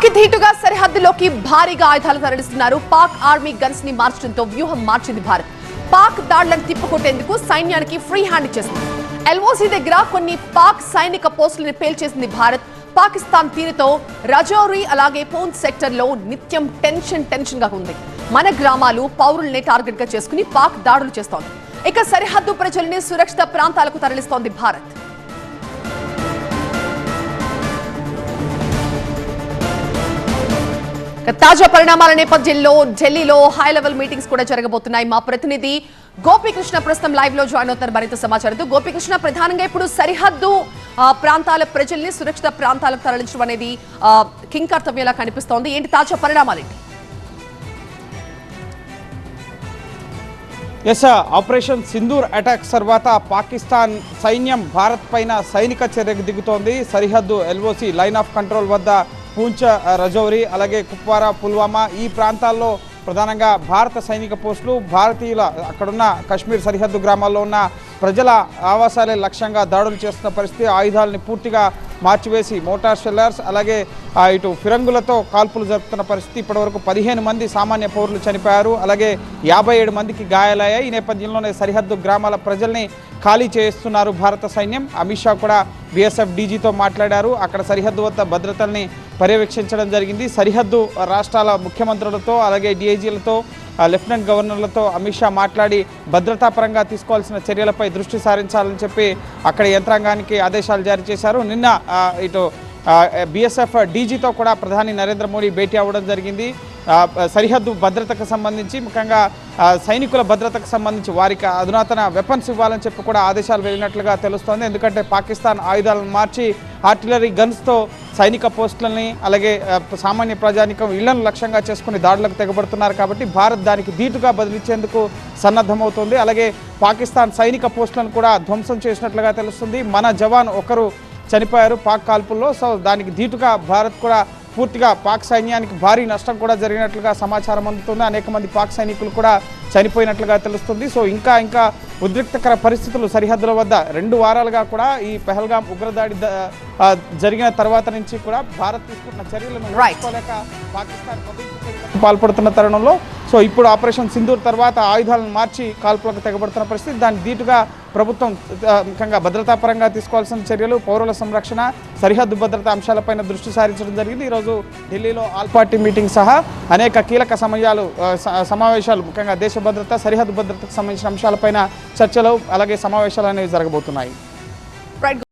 పాక్కి ధీటుగా సరిహద్దులోకి భారీగా ఆయుధాలు తరలిస్తున్నారు. పాక్ ఆర్మీ గన్స్ని మార్చడంతో వ్యూహం మార్చింది భారత్. పాక్ దాడులను తిప్పుకొట్టేందుకు సైన్యానికి ఫ్రీ హ్యాండ్ ఇచ్చేసింది. ఎల్ఓసి దగ్గర కొన్ని పాక్ సైనిక పోస్టులను పేల్చేసింది భారత్. పాకిస్తాన్ తీరుతో రజౌరి అలాగే పోన్ సెక్టర్లో నిత్యం టెన్షన్ టెన్షన్గా ఉంది. మన గ్రామాలు పౌరుల్ని టార్గెట్గా చేసుకుని పాక్ దాడులు చేస్తోంది. ఇక సరిహద్దు ప్రజల్ని సురక్షిత ప్రాంతాలకు తరలిస్తోంది భారత్. తాజా పరిణామాల నేపథ్యంలో ఢిల్లీలో హై లెవెల్ మీటింగ్స్ కూడా జరగబోతున్నాయి. మా ప్రతినిధి గోపీకృష్ణ ప్రస్తుతం లైవ్లో జాయిన్ అవుతారు మరింత సమాచారంతో గోపీకృష్ణ ప్రధానంగా ఇప్పుడు సరిహద్దు ఆ, ప్రాంతాల ప్రజల్ని సురక్షిత ప్రాంతాలకు తరలించడం అనేది కింగ్ కర్తవ్యంలా కనిపిస్తోంది. ఏంటి తాజా పరిణామాలు ఏంటి? ఎస్ ఆపరేషన్ సింధూర్ అటాక్స్ తర్వాత పాకిస్తాన్ సైన్యం భారత్ పైన సైనిక చర్యకు దిగుతోంది. సరిహద్దు ఎల్ఓసి లైన్ ఆఫ్ కంట్రోల్ వద్ద పూంచ రజౌరి అలాగే కుప్వారా పుల్వామా ఈ ప్రాంతాల్లో ప్రధానంగా భారత సైనిక పోస్టులు భారతీయుల అక్కడున్న కశ్మీర్ సరిహద్దు గ్రామాల్లో ఉన్న ప్రజల ఆవాసాలే లక్ష్యంగా దాడులు చేస్తున్న పరిస్థితి ఆయుధాలని పూర్తిగా మార్చివేసి మోటార్ షెల్లర్స్ అలాగే ఇటు ఫిరంగులతో కాల్పులు జరుపుతున్న పరిస్థితి ఇప్పటివరకు పదిహేను మంది సామాన్య పౌరులు చనిపోయారు. అలాగే యాభై ఏడు మందికి గాయాలయ్యాయి. ఈ నేపథ్యంలోనే సరిహద్దు గ్రామాల ప్రజల్ని ఖాళీ చేస్తున్నారు భారత సైన్యం. అమిత్ షా కూడా బీఎస్ఎఫ్ డీజీతో మాట్లాడారు. అక్కడ సరిహద్దు వద్ద భద్రతల్ని పర్యవేక్షించడం జరిగింది. సరిహద్దు రాష్ట్రాల ముఖ్యమంత్రులతో అలాగే డీఐజీలతో లెఫ్టినెంట్ గవర్నర్లతో అమిత్ షా మాట్లాడి భద్రతాపరంగా తీసుకోవాల్సిన చర్యలపై దృష్టి సారించాలని చెప్పి అక్కడ యంత్రాంగానికి ఆదేశాలు జారీ చేశారు. నిన్న ఇటు బీఎస్ఎఫ్ డీజీతో కూడా ప్రధాని నరేంద్ర మోడీ భేటీ అవ్వడం జరిగింది. సరిహద్దు భద్రతకు సంబంధించి ముఖ్యంగా సైనికుల భద్రతకు సంబంధించి వారికి అధునాతన వెపన్స్ ఇవ్వాలని చెప్పి కూడా ఆదేశాలు వెళ్ళినట్లుగా తెలుస్తోంది. ఎందుకంటే పాకిస్తాన్ ఆయుధాలను మార్చి ఆర్టిలరీ గన్స్తో సైనిక పోస్టులని అలాగే సామాన్య ప్రజానికం ఇళ్ళను లక్ష్యంగా చేసుకుని దాడులకు తెగబడుతున్నారు కాబట్టి భారత్ దానికి ధీటుగా బదిలించేందుకు సన్నద్ధమవుతోంది. అలాగే పాకిస్తాన్ సైనిక పోస్టులను కూడా ధ్వంసం చేసినట్లుగా తెలుస్తుంది. మన జవాన్ ఒకరు చనిపోయారు. పాక్ కాల్పుల్లో సో దానికి ధీటుగా భారత్ కూడా పూర్తిగా పాక్ సైన్యానికి భారీ నష్టం కూడా జరిగినట్లుగా సమాచారం అందుతుంది. అనేక మంది పాక్ సైనికులు కూడా చనిపోయినట్లుగా తెలుస్తుంది. సో ఇంకా ఇంకా ఉద్రిక్తకర పరిస్థితులు సరిహద్దుల వద్ద రెండు వారాలుగా కూడా ఈ పెహల్గాం ఉగ్రదాడి జరిగిన తర్వాత నుంచి కూడా భారత్ తీసుకున్న చర్యలను పాకిస్తాన్ పాల్పడుతున్న తరుణంలో సో ఇప్పుడు ఆపరేషన్ సింధూర్ తర్వాత ఆయుధాలను మార్చి కాల్పులకు తెగబడుతున్న పరిస్థితి. దాని ధీటుగా ప్రభుత్వం ముఖ్యంగా భద్రతాపరంగా తీసుకోవాల్సిన చర్యలు పౌరుల సంరక్షణ సరిహద్దు భద్రతా అంశాలపైన దృష్టి సారించడం జరిగింది. ఈరోజు ఢిల్లీలో ఆల్ పార్టీ మీటింగ్ సహా అనేక కీలక సమయాలు స- సమావేశాలు ముఖ్యంగా దేశ భద్రత సరిహద్దు భద్రతకు సంబంధించిన అంశాలపైన చర్చలు అలాగే సమావేశాలు అనేవి జరగబోతున్నాయి.